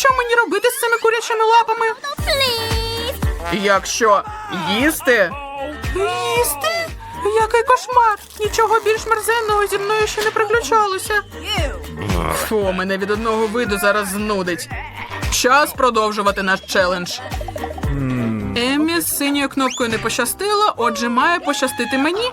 Що мені робити з цими курячими лапами? Якщо їсти, Їсти? Який кошмар! Нічого більш мерзенного зі мною ще не приключалося. фу, мене від одного виду зараз знудить. Час продовжувати наш челендж. Еммі з синьою кнопкою не пощастило, отже, має пощастити мені.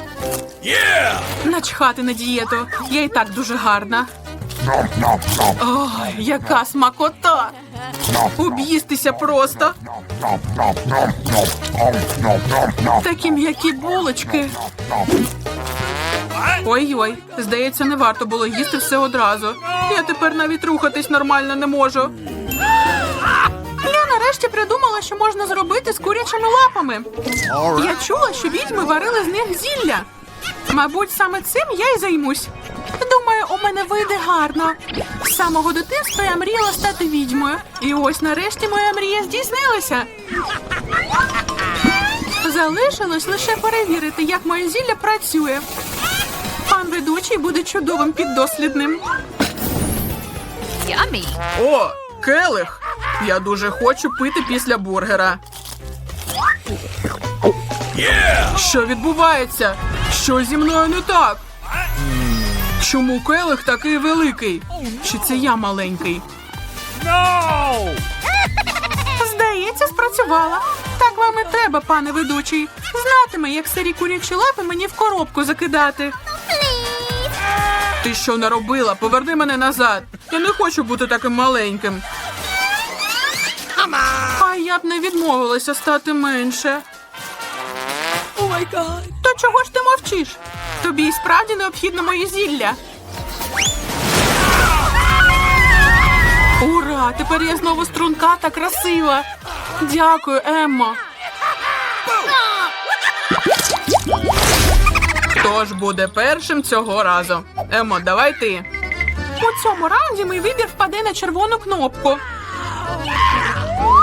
Начхати на дієту. Я і так дуже гарна. Ой, яка смакота! Об'їстися просто. Такі м'які булочки. Ой-ой, здається, не варто було їсти все одразу. Я тепер навіть рухатись нормально не можу. Я нарешті придумала, що можна зробити з курячими лапами. Я чула, що відьми варили з них зілля. Мабуть, саме цим я й займусь. Думаю, у мене вийде гарно. З самого дитинства я мріяла стати відьмою. І ось нарешті моя мрія здійснилася. Залишилось лише перевірити, як моє зілля працює. Пан ведучий буде чудовим піддослідним. О, келих! Я дуже хочу пити після бургера. Що відбувається? Що зі мною не так? Чому келих такий великий? Чи це я маленький? Здається, спрацювала. Так вам і треба, пане ведучий. Знатиме, як старі курячі лапи мені в коробку закидати. Ти що наробила? Поверни мене назад. Я не хочу бути таким маленьким. Я б не відмовилася стати менше. То чого ж ти мовчиш? Тобі і справді необхідно моє зілля. Ура! Тепер я знову струнка та красива. Дякую, Еммо. Хто ж буде першим цього разу? Емо, давай ти. У цьому раунді мій вибір впаде на червону кнопку.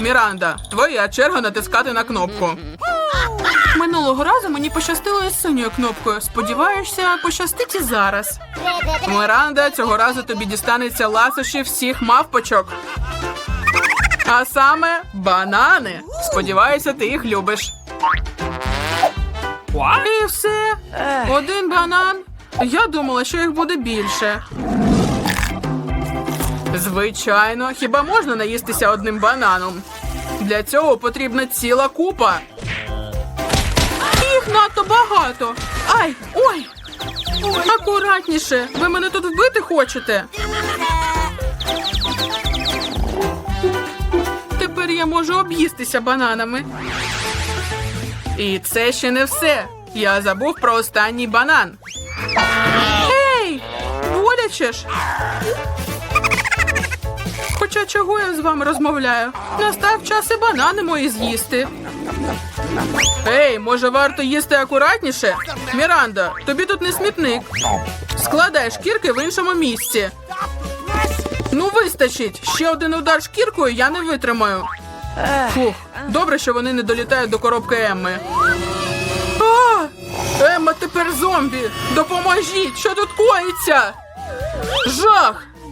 Міранда, твоя черга натискати на кнопку. Минулого разу мені пощастило із синьою кнопкою. Сподіваюся, пощастить і зараз. Міранда, цього разу тобі дістанеться ласощі всіх мавпочок. А саме банани. Сподіваюся, ти їх любиш. І все. Один банан. Я думала, що їх буде більше. Звичайно, хіба можна наїстися одним бананом? Для цього потрібна ціла купа. Їх надто багато. Ай, ой. Акуратніше, ви мене тут вбити хочете? Тепер я можу об'їстися бананами. І це ще не все. Я забув про останній банан. Ей! Боляче ж. Чого я з вами розмовляю? Настав час і банани мої з'їсти. Ей, може варто їсти акуратніше? Міранда, тобі тут не смітник. Складай шкірки в іншому місці. Ну, вистачить. Ще один удар шкіркою я не витримаю. Фух, добре, що вони не долітають до коробки Емми. А! Емма тепер зомбі! Допоможіть! Що тут коїться? Жах!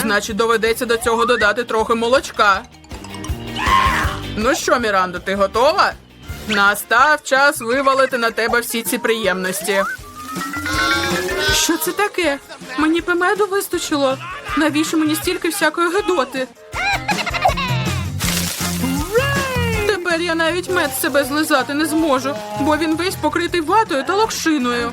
Значить, доведеться до цього додати трохи молочка. Ну що, Мірандо, ти готова? Настав час вивалити на тебе всі ці приємності. Що це таке? Мені б меду вистачило. Навіщо мені стільки всякої гидоти? Тепер я навіть мед себе злизати не зможу, бо він весь покритий ватою та локшиною.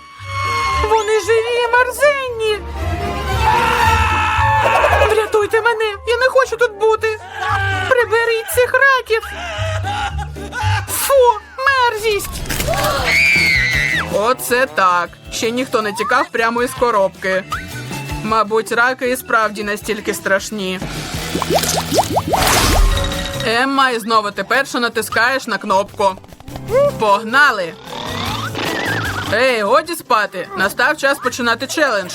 Вони живі мерзенні. Врятуйте мене! Я не хочу тут бути. Приберіть цих раків. Фу, мерзість! Оце так. Ще ніхто не тікав прямо із коробки. Мабуть, раки і справді настільки страшні. Емма, і знову ти перша натискаєш на кнопку. Погнали! Ей, годі спати! Настав час починати челендж.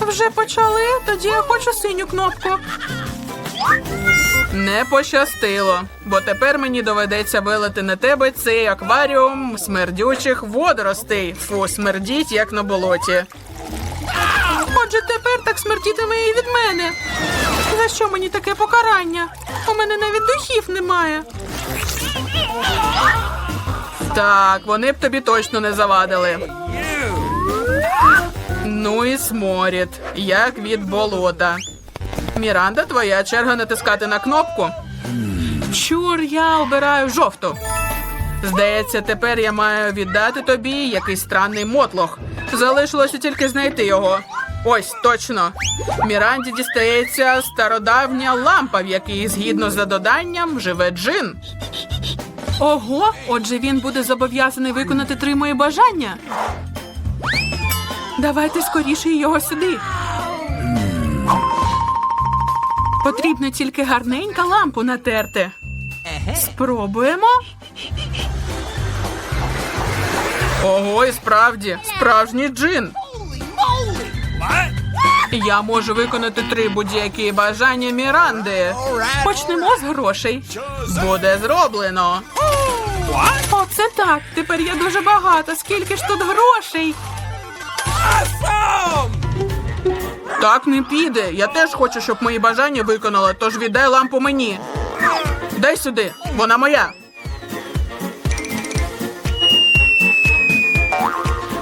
Вже почали, тоді я хочу синю кнопку. Не пощастило, бо тепер мені доведеться вилити на тебе цей акваріум смердючих водоростей. Фу, смердіть, як на болоті. Отже, тепер так смертітиме і від мене. За що мені таке покарання? У мене навіть духів немає. Так, вони б тобі точно не завадили. Ну і сморід, як від болота. Міранда, твоя черга натискати на кнопку. Чур, я обираю жовту. Здається, тепер я маю віддати тобі якийсь странний мотлох. Залишилося тільки знайти його. Ось точно. Міранді дістається стародавня лампа, в якій, згідно з доданням, живе джин. Ого, отже, він буде зобов'язаний виконати три мої бажання. Давайте скоріше його сюди. Потрібно тільки гарненька лампу натерти. Спробуємо. Ого, і справді, справжній джин. Я можу виконати три будь-які бажання Міранди. Почнемо з грошей. Буде зроблено. Оце так. Тепер я дуже багата. Скільки ж тут грошей? Так не піде. Я теж хочу, щоб мої бажання виконали, тож віддай лампу мені. Дай сюди, вона моя.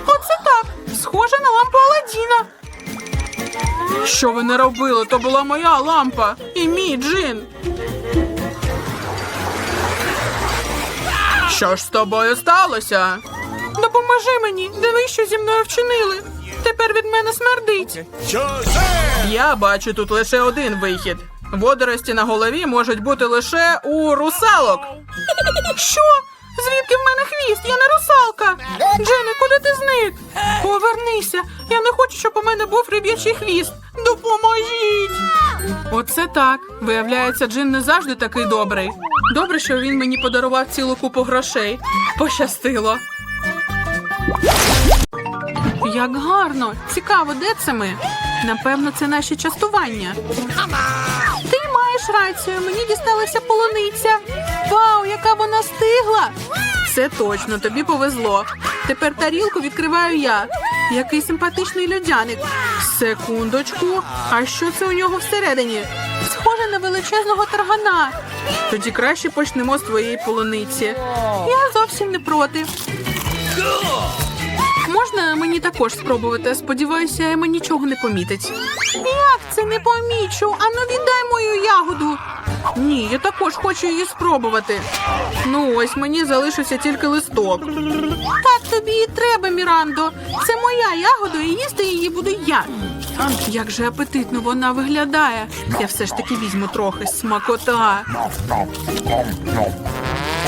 Оце так. Схоже на лампу Аладдіна. Що ви не робили? То була моя лампа і мій джин. Що ж з тобою сталося? Допоможи мені. диви, що зі мною вчинили. Тепер від мене смердить. Я бачу тут лише один вихід. Водорості на голові можуть бути лише у русалок. Що? Звідки в мене хвіст? Я не русалка. Джене, куди ти зник? Повернися. Я не хочу, щоб у мене був риб'ячий хвіст. Допоможіть. Оце так. Виявляється, Джин не завжди такий добрий. Добре, що він мені подарував цілу купу грошей. Пощастило. Як гарно. Цікаво, де це ми? Напевно, це наші частування. Ти маєш рацію, мені дісталася полуниця. Вау, яка вона стигла! Це точно, тобі повезло. Тепер тарілку відкриваю я. Який симпатичний льодяник. Секундочку. А що це у нього всередині? Схоже на величезного таргана. Тоді краще почнемо з твоєї полуниці. Я зовсім не проти. Можна мені також спробувати? Сподіваюся, Ема нічого не помітить. Як це не помічу? Ану віддай мою ягоду. Ні, я також хочу її спробувати. Ну ось мені залишився тільки листок. Так тобі і треба, Мірандо. Це моя ягода, і їсти її буду я. Як же апетитно вона виглядає. Я все ж таки візьму трохи смакота.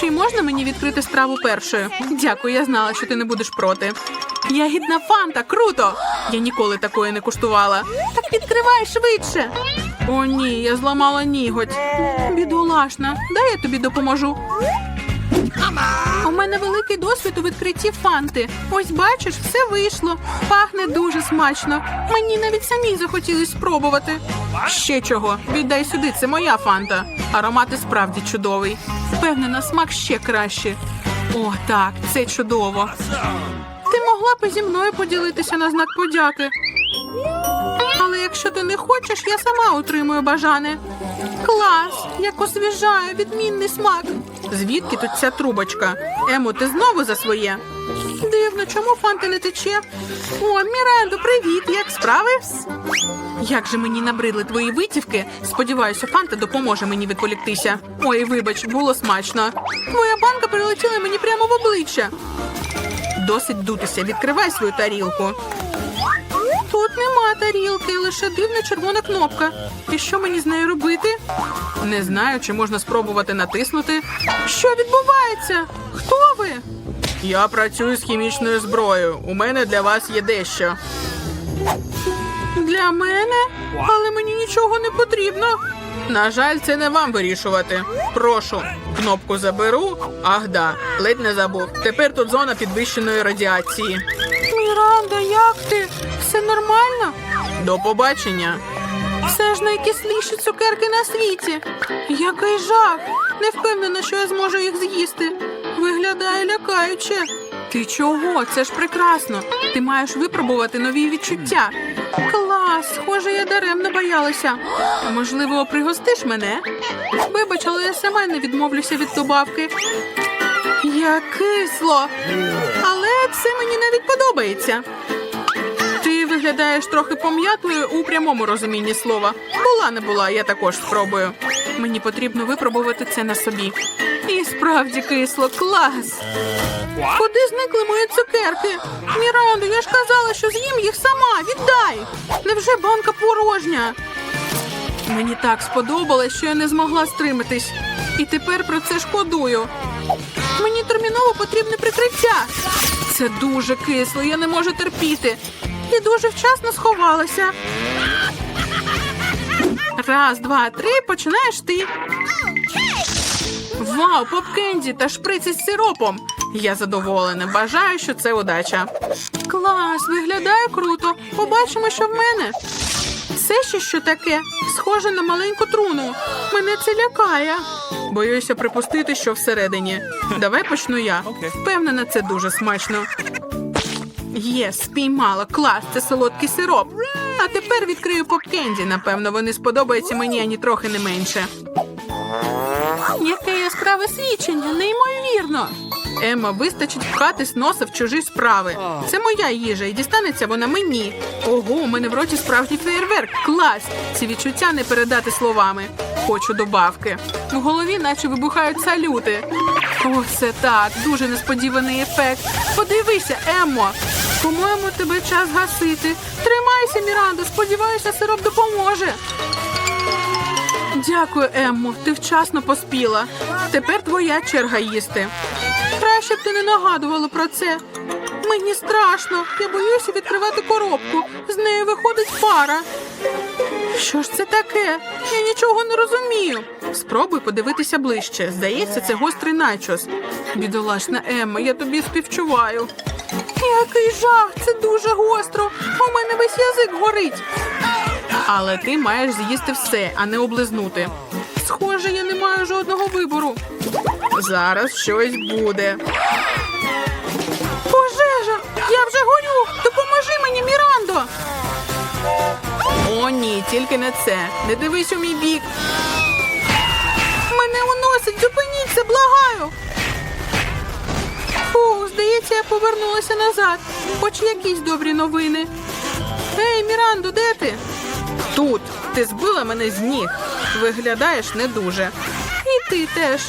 Чи можна мені відкрити страву першою? Дякую, я знала, що ти не будеш проти. Ягідна фанта, круто! Я ніколи такої не куштувала. Так відкривай швидше. О, ні, я зламала ніготь. Бідолашна, дай я тобі допоможу. У мене великий досвід у відкритті фанти. Ось бачиш, все вийшло. Пахне дуже смачно. Мені навіть самій захотілось спробувати. Ще чого? Віддай сюди, це моя фанта. Аромат і справді чудовий. Впевнена, смак ще краще. О, так, це чудово. Ти могла б зі мною поділитися на знак подяки. Але якщо ти не хочеш, я сама отримую бажане. Клас! Як освіжає, відмінний смак. Звідки тут ця трубочка? Емо, ти знову за своє? Дивно, чому фанти не тече? О, Мірендо, привіт! Як справи? Як же мені набридли твої витівки? Сподіваюся, фанта допоможе мені відволіктися. Ой, вибач, було смачно. Твоя банка прилетіла мені прямо в обличчя. Досить дутися, відкривай свою тарілку. Тут нема тарілки, лише дивна червона кнопка. І що мені з нею робити? Не знаю, чи можна спробувати натиснути. Що відбувається? Хто ви? Я працюю з хімічною зброєю. У мене для вас є дещо. Для мене? Але мені нічого не потрібно. На жаль, це не вам вирішувати. Прошу, кнопку заберу. Ах, да, ледь не забув. Тепер тут зона підвищеної радіації. Міранда, як ти? Все нормально? До побачення. Все ж найкисліші цукерки на світі. Який жах! Не впевнена, що я зможу їх з'їсти. Виглядає лякаюче. Ти чого? Це ж прекрасно. Ти маєш випробувати нові відчуття. Клас, схоже, я даремно боялася. Можливо, пригостиш мене? Вибач, але я сама не відмовлюся від добавки. Як кисло. Але це мені навіть подобається. Ти виглядаєш трохи пом'ятою у прямому розумінні слова. Була не була, я також спробую. Мені потрібно випробувати це на собі. І справді кисло, клас. Куди зникли мої цукерки? Мірандо, я ж казала, що з'їм їх сама. Віддай. Невже банка порожня? Мені так сподобалось, що я не змогла стриматись. І тепер про це шкодую. Мені терміново потрібне прикриття. Це дуже кисло, я не можу терпіти. І дуже вчасно сховалася. Раз, два, три, починаєш ти. Вау, попкенді та шприц із сиропом. Я задоволена. Бажаю, що це удача. Клас, виглядає круто. Побачимо, що в мене. Це ще що таке? Схоже на маленьку труну. Мене це лякає. Боюся припустити, що всередині. Давай почну я. Впевнена, це дуже смачно. Є, спіймала. Клас, це солодкий сироп. А тепер відкрию попкенді. Напевно, вони сподобаються мені ані трохи не менше. Яскраве свідчення, неймовірно. Емма, вистачить пхатись носа в чужі справи. Це моя їжа, і дістанеться вона мені. Ого, у мене в роті справжній феєрверк. Клас! Ці відчуття не передати словами. Хочу добавки. В голові наче вибухають салюти. О, це так, дуже несподіваний ефект. Подивися, Еммо. По-моєму, тебе час гасити. Тримайся, Мірандо, сподіваюся, сироп допоможе. Дякую, Еммо. Ти вчасно поспіла. Тепер твоя черга їсти. Краще б ти не нагадувала про це. Мені страшно. Я боюся відкривати коробку. З нею виходить пара. Що ж це таке? Я нічого не розумію. Спробуй подивитися ближче. Здається, це гострий начос. Бідолашна Емма, я тобі співчуваю. Який жах, це дуже гостро. У мене весь язик горить. Але ти маєш з'їсти все, а не облизнути. Схоже, я не маю жодного вибору. Зараз щось буде. Пожежа! Я вже горю! Допоможи мені, Мірандо! О, ні, тільки не це. Не дивись у мій бік. Мене уносить, зупиніться, благаю. Фу, здається, я повернулася назад. Хоч якісь добрі новини. Ей, Мірандо, де ти? Тут ти збила мене з ніг. Виглядаєш не дуже. І ти теж.